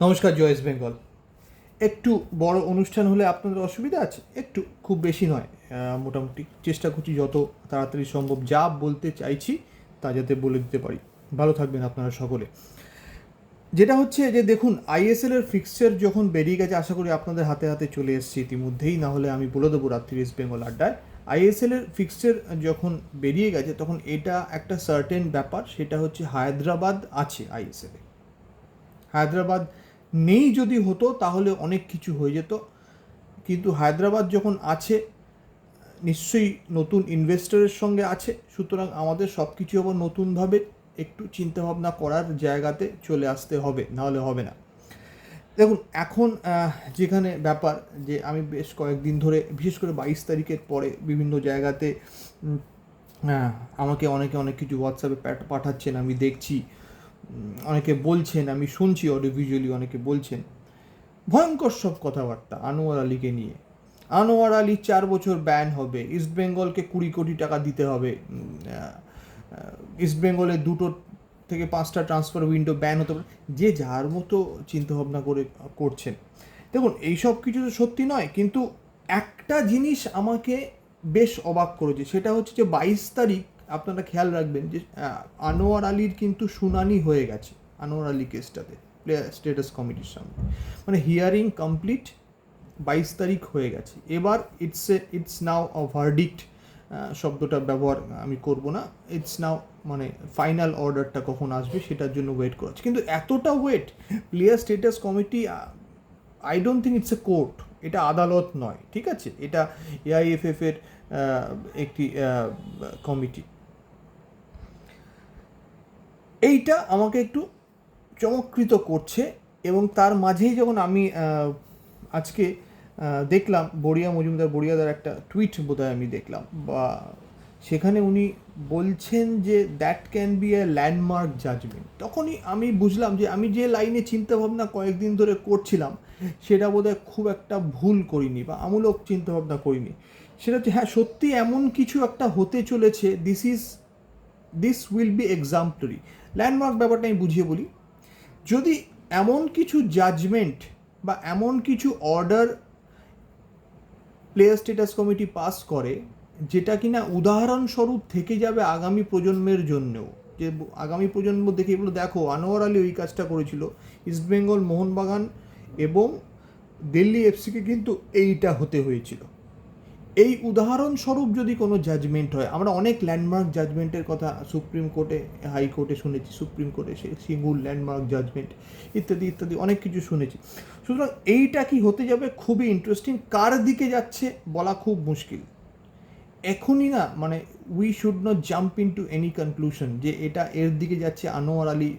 নমস্কার জয়েস বেঙ্গল। একটু বড় অনুষ্ঠান হলে আপনাদের অসুবিধা আছে? একটু, খুব বেশি নয়। মোটামুটি চেষ্টা করছি যত তাড়াতাড়ি সম্ভব যা বলতে চাইছি তা যাতে বলে দিতে পারি। ভালো থাকবেন আপনারা সকলে। যেটা হচ্ছে যে, দেখুন আইএসএল এর ফিক্সচার যখন বেরিয়ে গেছে, আশা করি আপনাদের হাতে হাতে চলে এসছে ইতিমধ্যেই। না হলে আমি বলে দেবো রাত্রি ইস্ট বেঙ্গল আড্ডায়। আইএসএল এর ফিক্সচার যখন বেরিয়ে গেছে, তখন এটা একটা সার্টেন ব্যাপার, সেটা হচ্ছে হায়দ্রাবাদ আছে আইএসএল এ। হায়দ্রাবাদ নেই যদি হতো, তাহলে অনেক কিছু হয়ে যেত। কিন্তু হায়দ্রাবাদ যখন আছে, নিশ্চয়ই নতুন ইনভেস্টরের সঙ্গে আছে। সুতরাং আমাদের সব কিছু আবার নতুনভাবে একটু চিন্তাভাবনা করার জায়গাতে চলে আসতে হবে, নাহলে হবে না। দেখুন, এখন যেখানে ব্যাপার যে আমি বেশ কয়েকদিন ধরে, বিশেষ করে বাইশ তারিখের পরে বিভিন্ন জায়গাতে আমাকে অনেকে অনেক কিছু হোয়াটসঅ্যাপে পাঠাচ্ছেন, আমি দেখছি। অনেকে বলছেন আমি শুনছি অডিও ভিজুয়ালি অনেকে বলছেন ভয়ঙ্কর সব কথাবার্তা আনোয়ার আলীকে নিয়ে। আনোয়ার আলী চার বছর ব্যান হবে ইস্ট বেঙ্গলকে কুড়ি কোটি টাকা দিতে হবে। উম, আহ, আহ, ইস্ট বেঙ্গলে দুটো থেকে পাঁচটা ট্রান্সফার উইন্ডো ব্যান হতে পারে। যে যার মতো চিন্তাভাবনা করে করছেন। দেখুন এইসব কিছু তো সত্যি নয় কিন্তু একটা জিনিস আমাকে বেশ অবাক করেছে সেটা হচ্ছে যে বাইশ তারিখ আপনারা খেয়াল রাখবেন যে আনোয়ার আলীর কিন্তু শুনানি হয়ে গেছে, আনোয়ার আলী কেসটাতে স্টেটাস কমিটির সামনে। মানে হিয়ারিং কমপ্লিট বাইশ তারিখ হয়ে গেছে। এবার it's a it's now a verdict শব্দটা ব্যবহার আমি করব না। ইটস নাও মানে ফাইনাল অর্ডারটা কখন আসবে সেটার জন্য ওয়েট করা কিন্তু এতটা wait player status committee I don't think it's a court এটা আদালত নয়, ঠিক আছে? এটা এআইএফএফ এর একটি কমিটি এইটা আমাকে একটু চমৎকৃত করছে এবং তার মাঝেই যখন আমি আজকে দেখলাম বড়িয়া মজুমদার বড়িয়াদার একটা টুইট বোধহয় আমি দেখলাম বা সেখানে উনি বলছেন যে that can be a landmark judgment তখনই আমি বুঝলাম যে আমি যে লাইনে চিন্তাভাবনা কয়েকদিন ধরে করছিলাম, সেটা বোধহয় খুব একটা ভুল করিনি বা আমূলক চিন্তাভাবনা করিনি। সেটা হচ্ছে হ্যাঁ সত্যি এমন কিছু একটা হতে চলেছে this is this will be exemplary landmark ব্যাপারটা আমি বুঝিয়ে বলি। যদি এমন কিছু জাজমেন্ট বা এমন কিছু order player status committee pass করে, যেটা কিনা উদাহরণস্বরূপ থেকে যাবে আগামী প্রজন্মের জন্যও, যে আগামী প্রজন্ম দেখে বলো, দেখো আনোয়ার আলী ওই কাজটা করেছিল ইস্টবেঙ্গল মোহনবাগান এবং দিল্লি এফসিকে কিন্তু এইটা হতে হয়েছিল। এই উদাহরণস্বরূপ যদি কোনো জাজমেন্ট হয়, আমরা অনেক ল্যান্ডমার্ক জাজমেন্টের কথা সুপ্রিম কোর্টে হাইকোর্টে শুনেছি, সুপ্রিম কোর্টে সে সিঙ্গুল ল্যান্ডমার্ক জাজমেন্ট ইত্যাদি ইত্যাদি, অনেক কিছু শুনেছি। সুতরাং এইটা কি হতে যাবে? খুবই ইন্টারেস্টিং কার দিকে যাচ্ছে বলা খুব মুশকিল। এখনই না মানে we should not jump into any conclusion যে এটা এর দিকে যাচ্ছে। আনোয়ার আলী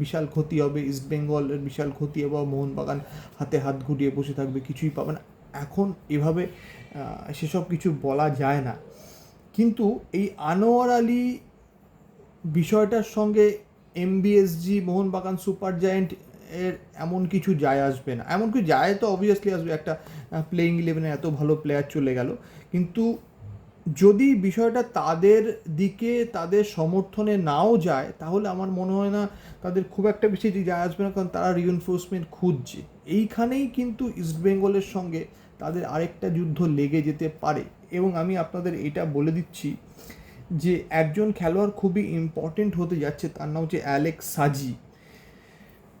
বিশাল ক্ষতি হবে ইস্ট বেঙ্গলের বিশাল ক্ষতি হবে মোহনবাগান হাতে হাত ঘুরিয়ে বসে থাকবে, কিছুই পাবে না। এখন এভাবে সেসব কিছু বলা যায় না। কিন্তু এই আনোয়ার আলী বিষয়টার সঙ্গে এমবিএসজি মোহনবাগান সুপার জায়েন্ট এর এমন কিছু যায় আসবে না। এমন কিছু যায় তো অবভিয়াসলি আসবে। একটা প্লেইং ইলেভেনে এত ভালো প্লেয়ার চলে গেল। কিন্তু যদি বিষয়টা তাদের দিকে, তাদের সমর্থনে নাও যায়, তাহলে আমার মনে হয় না তাদের খুব একটা বেশি যায় আসবে না, কারণ তারা রিএনফোর্সমেন্ট খুঁজছে। এইখানেই কিন্তু ইস্টবেঙ্গলের সঙ্গে তাদের আরেকটা যুদ্ধ লেগে যেতে পারে। এবং আমি আপনাদের এটা বলে দিচ্ছি যে একজন খেলোয়াড় খুবই ইম্পর্টেন্ট হতে যাচ্ছে, তার নাম হচ্ছে অ্যালেক্স সাজি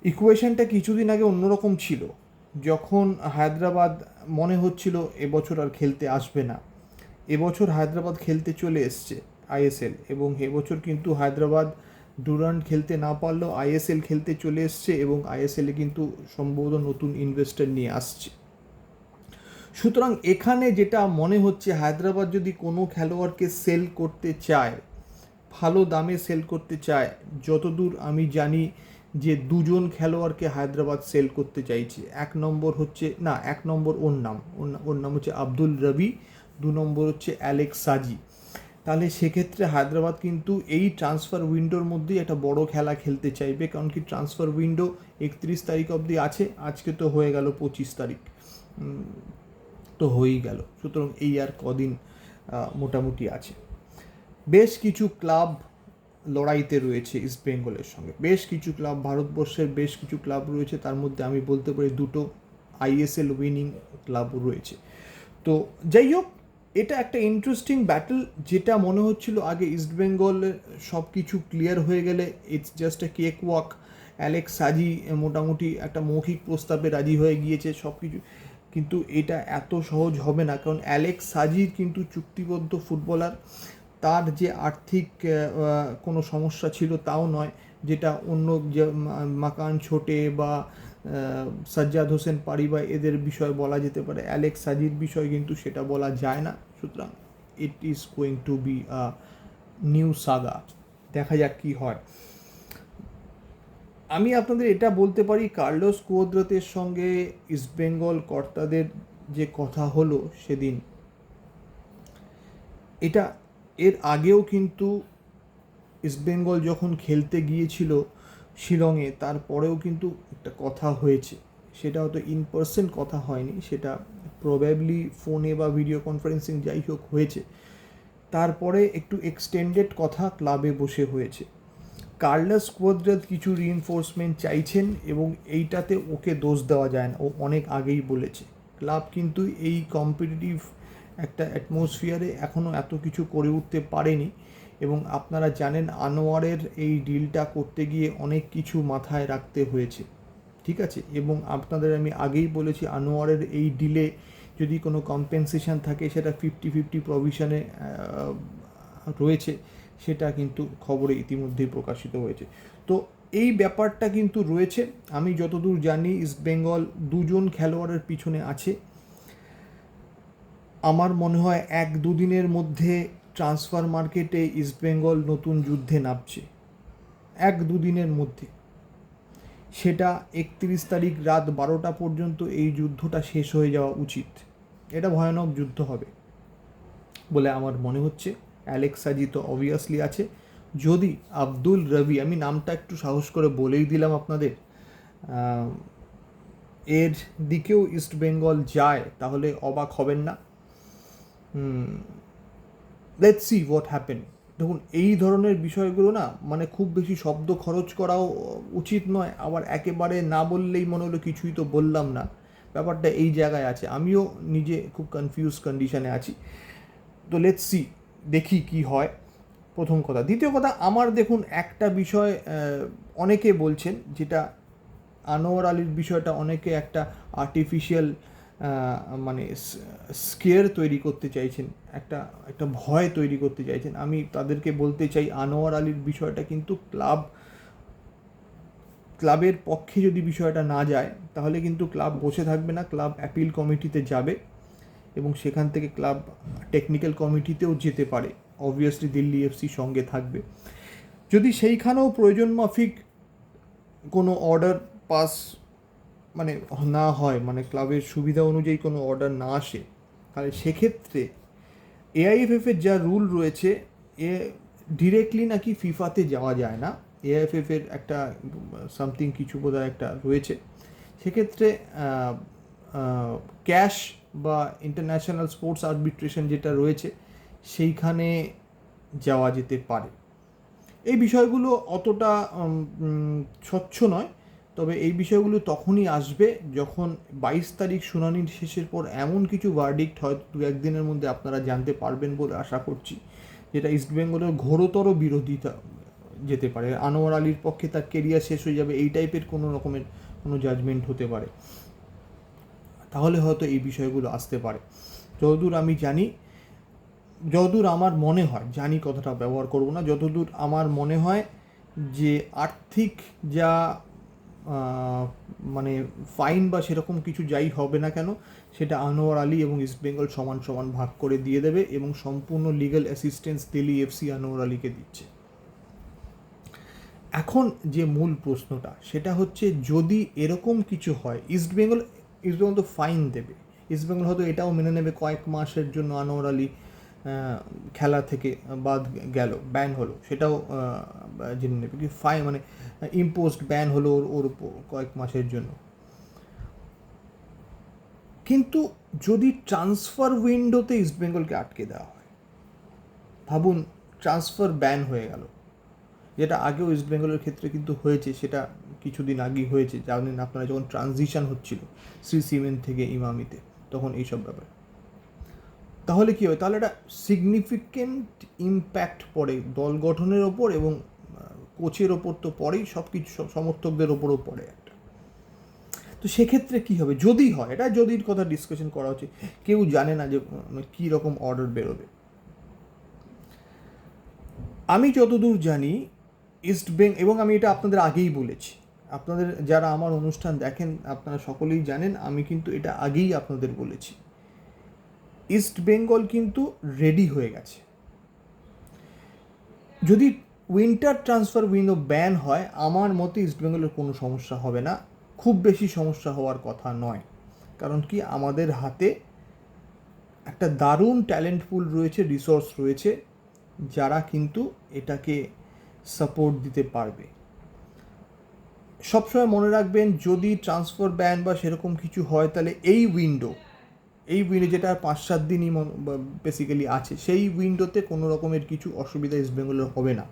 ইকুয়েশনটা কিছুদিন আগে অন্যরকম ছিল, যখন হায়দ্রাবাদ মনে হচ্ছিল এবছর আর খেলতে আসবে না। এবছর হায়দ্রাবাদ খেলতে চলে এসছে আইএসএল এবং এবছর কিন্তু হায়দ্রাবাদ ডুরান্ট খেলতে না পারলেও আইএসএল খেলতে চলে এসছে, এবং আইএসএলে কিন্তু সম্ভবত নতুন ইনভেস্টর নিয়ে আসছে। সুতরাং এখানে যেটা মনে হচ্ছে হায়দ্রাবাদ যদি কোনো খেলোয়াড়কে সেল করতে চায়, ভালো দামে সেল করতে চায়, যতদূর আমি জানি যে দুজন খেলোয়াড়কে হায়দ্রাবাদ সেল করতে চাইছে। এক নম্বর হচ্ছে, না, এক নম্বর ওর নাম ওর নাম হচ্ছে আব্দুল রবি, দু নম্বর হচ্ছে অ্যালেক্স সাজি। তাহলে সেক্ষেত্রে হায়দ্রাবাদ কিন্তু এই ট্রান্সফার উইন্ডোর মধ্যেই একটা বড় খেলা খেলতে চাইবে, কারণ কি ট্রান্সফার উইন্ডো একত্রিশ তারিখ অবধি আছে, আজকে তো হয়ে গেল পঁচিশ তারিখ। তো হয়েই গেল। সুতরাং এই আর কদিন মোটামুটি আছে। বেশ কিছু ক্লাব লড়াইতে রয়েছে ইস্ট বেঙ্গলের সঙ্গে। বেশ কিছু ক্লাব ভারতবর্ষের বেশ কিছু ক্লাব রয়েছে, তার মধ্যে আমি বলতে পারি দুটো আইএসএল উইনিং ক্লাব রয়েছে। তো যাই হোক, এটা একটা ইন্টারেস্টিং ব্যাটল যেটা মনে হচ্ছিল আগে ইস্ট বেঙ্গলের সব কিছু ক্লিয়ার হয়ে গেলে it's just a cake walk Alex Saji মোটামুটি একটা মৌখিক প্রস্তাবে রাজি হয়ে গিয়েছে সব কিছু কিন্তু এটা এত সহজ হবে না। কারণ অ্যালেক্স সাজির কিন্তু চুক্তিবদ্ধ ফুটবলার। তার যে আর্থিক কোনো সমস্যা ছিল তাও নয়। যেটা অন্য যে মাকান ছোটে বা সাজ্জাদ হোসেন পারি বা এদের বিষয়ে বলা যেতে পারে। অ্যালেক্স সাজির বিষয় কিন্তু সেটা বলা যায় না। সুতরাং it is going to be a new saga দেখা যাক কি হয়। আমি আপনাদের এটা বলতে পারি, কার্লোস কুয়োদ্রতের সঙ্গে ইস্টবেঙ্গল কর্তাদের যে কথা হলো সেদিন, এটা এর আগেও কিন্তু ইস্টবেঙ্গল যখন খেলতে গিয়েছিল শিলংয়ে, তারপরেও কিন্তু একটা কথা হয়েছে। সেটা হয়তো ইন পার্সন কথা হয়নি, সেটা প্রবাবলি ফোনে বা ভিডিও কনফারেন্সিং যাই হোক হয়েছে। তারপরে একটু এক্সটেন্ডেড কথা ক্লাবে বসে হয়েছে। কার্লাস কোয়াদ্রাত কিছু রিইনফোর্সমেন্ট চাইছেন এবং এইটাতে ওকে দোষ দেওয়া যায় না। ও অনেক আগেই বলেছে। ক্লাব কিন্তু এই কম্পিটিটিভ একটা অ্যাটমসফিয়ারে এখনও এত কিছু করে উঠতে পারেনি এবং আপনারা জানেন আনোয়ারের এই ডিলটা করতে গিয়ে অনেক কিছু মাথায় রাখতে হয়েছে। ঠিক আছে? এবং আপনাদের আমি আগেই বলেছি আনোয়ারের এই ডিলে যদি কোনো কম্পেনসেশন থাকে, সেটা ফিফটি ফিফটি প্রভিশনে রয়েছে। সেটা কিন্তু খবরে ইতিমধ্যেই প্রকাশিত হয়েছে। তো এই ব্যাপারটা কিন্তু রয়েছে। আমি যতদূর জানি, ইস্ট বেঙ্গল দুজন খেলোয়াড়ের পিছনে আছে। আমার মনে হয় এক দুদিনের মধ্যে ট্রান্সফার মার্কেটে ইস্টবেঙ্গল নতুন যুদ্ধে নামছে। এক দুদিনের মধ্যে। সেটা একত্রিশ তারিখ রাত বারোটা পর্যন্ত এই যুদ্ধটা শেষ হয়ে যাওয়া উচিত। এটা ভয়ানক যুদ্ধ হবে বলে আমার মনে হচ্ছে। অ্যালেক্সাজি তো অবভিয়াসলি আছে। যদি আব্দুল রবি, আমি নামটা একটু সাহস করে বলেই দিলাম আপনাদের এর দিকেও ইস্ট বেঙ্গল যায়, তাহলে অবাক হবেন না। লেটস সি হোয়াট হ্যাপেন দেখুন, এই ধরনের বিষয়গুলো না মানে খুব বেশি শব্দ খরচ করাও উচিত নয়। আবার একেবারে না বললেই মনে হলো কিছুই তো বললাম না। ব্যাপারটা এই জায়গায় আছে। আমিও নিজে খুব কনফিউজ কন্ডিশনে আছি। তো লেটস সি দেখি কি হয়। প্রথম কথা। দ্বিতীয় কথা, আমার দেখুন একটা বিষয় অনেকে বলছেন যেটা আনোয়ার আলীর বিষয়টা, অনেকে একটা আর্টিফিশিয়াল মানে স্কেয়ার তৈরি করতে চাইছেন, একটা একটা ভয় তৈরি করতে চাইছেন। আমি তাদেরকে বলতে চাই, আনোয়ার আলীর বিষয়টা কিন্তু ক্লাব, ক্লাবের পক্ষে যদি বিষয়টা না যায়, তাহলে কিন্তু ক্লাব বসে থাকবে না, ক্লাব অ্যাপিল কমিটিতে যাবে। এবং সেখান থেকে ক্লাব টেকনিক্যাল কমিটিতেও যেতে পারে। অবভিয়াসলি দিল্লি এফসি সঙ্গে থাকবে। যদি সেইখানেও প্রয়োজন মাফিক কোনো অর্ডার পাস মানে না হয় মানে ক্লাবের সুবিধা অনুযায়ী কোনো অর্ডার না আসে, তাহলে সেক্ষেত্রে এআইএফএফের যা রুল রয়েছে, এ ডিরেক্টলি নাকি ফিফাতে যাওয়া যায় না। এআইএফএফ এর একটা সামথিং কিছু বোধহয় একটা রয়েছে। সেক্ষেত্রে ক্যাশ বা ইন্টারন্যাশনাল স্পোর্টস আর্বিট্রেশন যেটা রয়েছে, সেইখানে যাওয়া যেতে পারে। এই বিষয়গুলো অতটা স্বচ্ছ নয়, তবে এই বিষয়গুলো তখনই আসবে যখন বাইশ তারিখ শুনানির শেষের পর এমন কিছু ভার্ডিক্ট হয়তো দু একদিনের মধ্যে আপনারা জানতে পারবেন বলে আশা করছি, যেটা ইস্টবেঙ্গলের ঘোরতর বিরোধিতা যেতে পারে। আনোয়ার আলীর পক্ষে তার কেরিয়ার শেষ হয়ে যাবে, এই টাইপের কোনো রকমের কোনো জাজমেন্ট হতে পারে। তাহলে হয়তো এই বিষয়গুলো আসতে পারে। যতদূর আমি জানি, যতদূর আমার মনে হয়, জানি কথাটা ব্যবহার করব না, যতদূর আমার মনে হয় যে আর্থিক যা মানে ফাইন বা সেরকম কিছু যাই হবে না কেন, সেটা আনোয়ার আলী এবং ইস্টবেঙ্গল সমান সমান ভাগ করে দিয়ে দেবে এবং সম্পূর্ণ legal assistance Delhi FC Anwar আলীকে দিচ্ছে। এখন যে মূল প্রশ্নটা, সেটা হচ্ছে যদি এরকম কিছু হয় ইস্টবেঙ্গল ইস্টবেঙ্গল তো ফাইন দেবে। ইস্টবেঙ্গল হয়তো এটাও মেনে নেবে কয়েক মাসের জন্য আনোয়ার আলী খেলা থেকে বাদ গেল ব্যান হলো। সেটাও জেনে নেবে। কি ফাইন মানে ইম্পোস্ট ব্যান হলো ওর ওর উপর কয়েক মাসের জন্য। কিন্তু যদি ট্রান্সফার উইন্ডোতে ইস্টবেঙ্গলকে আটকে দেওয়া হয়, ভাবুন ট্রান্সফার ব্যান হয়ে গেল। যেটা আগেও ওয়েস্ট বেঙ্গলের ক্ষেত্রে কিন্তু হয়েছে, সেটা কিছুদিন আগে হয়েছে জানেন আপনারা যখন ট্রানজিশন হচ্ছিল, শ্রী সিমেন্ট থেকে ইমামিতে, তখন এইসব ব্যাপার। তাহলে কী হয়? তাহলে একটা সিগনিফিকেন্ট ইম্প্যাক্ট পড়ে দল গঠনের ওপর এবং কোচের ওপর তো পড়েই সব কিছু সমর্থকদের ওপরও পড়ে একটা। তো সেক্ষেত্রে কী হবে? যদি হয়, এটা যদির কথা ডিসকাশন করা হচ্ছে কেউ জানে না যে কী রকম অর্ডার বেরোবে। আমি যতদূর জানি ইস্ট বেঙ্গ এবং আমি এটা আপনাদের আগেই বলেছি আপনাদের যারা আমার অনুষ্ঠান দেখেন, আপনারা সকলেই জানেন, আমি কিন্তু এটা আগেই আপনাদের বলেছি। ইস্ট বেঙ্গল কিন্তু রেডি হয়ে গেছে। যদি উইন্টার ট্রান্সফার উইন্ডো ব্যান হয়, আমার মতে ইস্ট বেঙ্গলের কোনো সমস্যা হবে না। খুব বেশি সমস্যা হওয়ার কথা নয়। কারণ কি, আমাদের হাতে একটা দারুণ ট্যালেন্ট পুল রয়েছে রিসোর্স রয়েছে, যারা কিন্তু এটাকে সাপোর্ট দিতে পারবে। সবসময় মনে রাখবেন, যদি ট্রান্সফার ব্যান বা সেরকম কিছু হয়, তাহলে এই উইন্ডো এই উইন্ডো যেটা পাঁচ সাত দিনই বেসিক্যালি আছে, সেই উইন্ডোতে কোনো রকমের কিছু অসুবিধা ইস্ট বেঙ্গলের হবে না।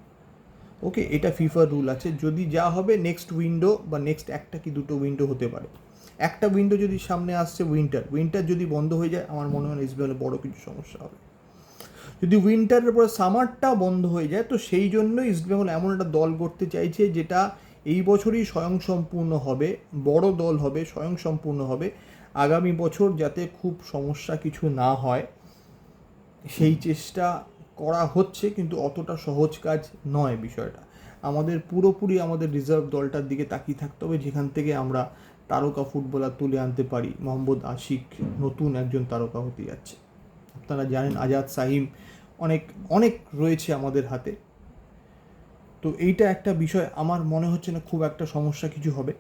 ওকে এটা ফিফার রুল আছে। যদি যা হবে নেক্সট উইন্ডো বা নেক্সট একটা কি দুটো উইন্ডো হতে পারে। একটা উইন্ডো যদি সামনে আসছে উইন্টার উইন্টার যদি বন্ধ হয়ে যায়, আমার মনে হয় ইস্ট বেঙ্গলে বড় কিছু সমস্যা হবে। যদি উইন্টারের পরে সামারটাও বন্ধ হয়ে যায়, তো সেই জন্য ইস্টবেঙ্গল এমন একটা দল করতে চাইছে, যেটা এই বছরই স্বয়ংসম্পূর্ণ হবে, বড় দল হবে, স্বয়ংসম্পূর্ণ হবে। আগামী বছর যাতে খুব সমস্যা কিছু না হয়, সেই চেষ্টা করা হচ্ছে, কিন্তু অতটা সহজ কাজ নয় বিষয়টা। আমাদের পুরোপুরি আমাদের রিজার্ভ দলটার দিকে তাকিয়ে থাকতে হবে, যেখান থেকে আমরা তারকা ফুটবলার তুলে আনতে পারি। মোহাম্মদ আশিক নতুন একজন তারকা হতে যাচ্ছে। আপনারা জানেন আজাদ সাহিম অনেক অনেক রয়েছে আমাদের হাতে। তো এইটা একটা বিষয়, আমার মনে হচ্ছে না খুব একটা সমস্যা কিছু হবে।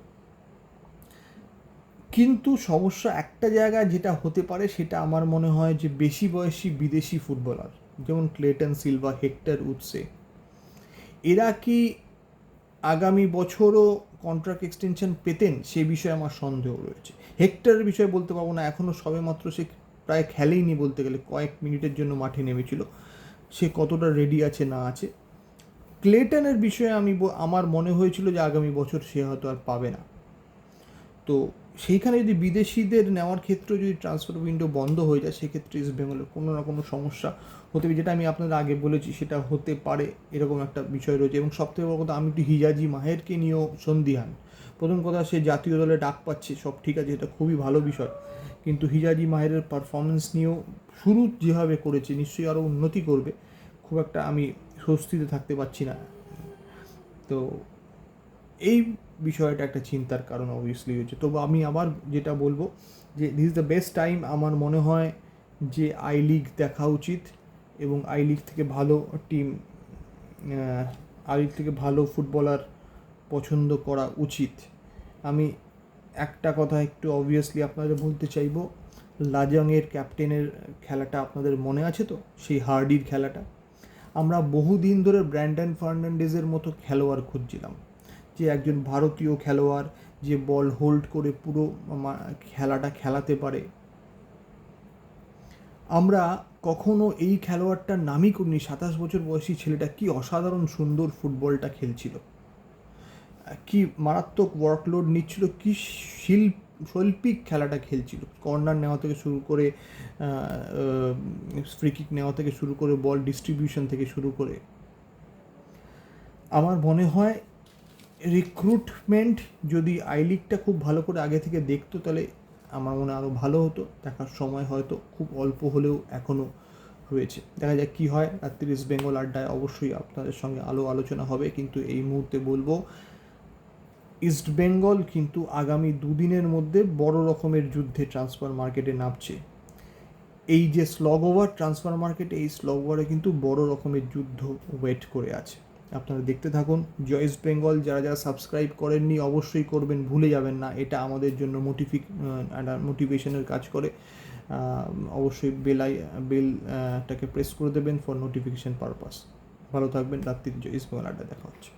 কিন্তু সমস্যা একটা জায়গায় যেটা হতে পারে, সেটা আমার মনে হয় যে বেশি বয়সী বিদেশি ফুটবলার, যেমন ক্লেটন সিলভা, হেক্টর উৎসে এরা কি আগামী বছরও কন্ট্রাক্ট এক্সটেনশন পেতেন? সে বিষয়ে আমার সন্দেহ রয়েছে। হেক্টরের বিষয়ে বলতে পারব না এখনও সবে মাত্র সে প্রায় খেলেইনি বলতে গেলে, কয়েক মিনিটের জন্য মাঠে নেমেছিল। সে কতটা রেডি আছে না আছে ক্লেটনের বিষয়ে আমি আমার মনে হয়েছিল যে আগামী বছর সে হয়তো আর পাবে না। তো সেইখানে যদি বিদেশিদের নেওয়ার ক্ষেত্রে যদি ট্রান্সফার উইন্ডো বন্ধ হয়ে যায়, সেক্ষেত্রে ইস্ট বেঙ্গলের কোনো না কোনো সমস্যা হতে পারে। যেটা আমি আপনাদের আগে বলেছি, সেটা হতে পারে, এরকম একটা বিষয় রয়েছে। এবং সবথেকে বড় কথা, আমি একটু হিজাজি মাহেরকে নিয়েও সন্দিহান। প্রথম কথা, সে জাতীয় দলে ডাক পাচ্ছে, সব ঠিক আছে, এটা খুবই ভালো বিষয়। কিন্তু হিজাজি মাহেরের পারফরমেন্স নিয়েও শুরু যেভাবে করেছে, নিশ্চয়ই আরও উন্নতি করবে। খুব একটা আমি স্বস্তিতে থাকতে পারছি না। তো এই বিষয়টা একটা চিন্তার কারণ অবভিয়াসলি হয়েছে। তবু আমি আবার যেটা বলব যে দিস দ্য বেস্ট টাইম আমার মনে হয় যে আই লিগ দেখা উচিত এবং আই লিগ থেকে ভালো টিম আই লিগ থেকে ভালো ফুটবলার পছন্দ করা উচিত। আমি একটা কথা একটু অবভিয়াসলি আপনাদের বলতে চাইব লাজংয়ের ক্যাপ্টেনের খেলাটা আপনাদের মনে আছে তো? সেই হার্ডির খেলাটা? আমরা বহুদিন ধরে ব্র্যান্ডন ফার্নান্ডেজের মতো খেলোয়াড় খুঁজছিলাম। যে একজন ভারতীয় খেলোয়াড় যে বল হোল্ড করে পুরো খেলাটা খেলাতে পারে। আমরা কখনো এই খেলোয়াড়টার নামই করিনি। সাতাশ বছর বয়সী ছেলেটা কি অসাধারণ সুন্দর ফুটবলটা খেলছিল। কি মারাত্মক ওয়ার্কলোড নিচ্ছিল, কি শিল্প শৈল্পিক খেলাটা খেলছিল। কর্নার নেওয়া থেকে শুরু করে ফ্রিকিক নেওয়া থেকে শুরু করে বল ডিস্ট্রিবিউশন থেকে শুরু করে। আমার মনে হয় রিক্রুটমেন্ট যদি আই লিগটা খুব ভালো করে আগে থেকে দেখতো, তাহলে আমার মনে আরও ভালো হতো। দেখার সময় হয়তো খুব অল্প হলেও এখনও রয়েছে দেখা যাক কী হয়। রাত্রি বেঙ্গল আড্ডায় অবশ্যই আপনাদের সঙ্গে আলো আলোচনা হবে। কিন্তু এই মুহূর্তে বলব ইস্ট বেঙ্গল কিন্তু আগামী দুদিনের মধ্যে বড় রকমের যুদ্ধে ট্রান্সফার মার্কেটে নামছে। এই যে স্লগ ওভার ট্রান্সফার মার্কেটে এই স্লগ ওভারে কিন্তু বড় রকমের যুদ্ধ ওয়েট করে আছে। আপনারা দেখতে থাকুন, জয় ইস্ট বেঙ্গল, যারা যারা সাবস্ক্রাইব করেননি অবশ্যই করবেন, ভুলে যাবেন না, এটা আমাদের জন্য একটা মোটিভেশনের কাজ করে। অবশ্যই বেলাই বেলটাকে প্রেস করে দেবেন ফর নোটিফিকেশন পারপাস ভালো থাকবেন, রাত্রির জয় ইস্ট বেঙ্গল আড্ডা দেখা হচ্ছে।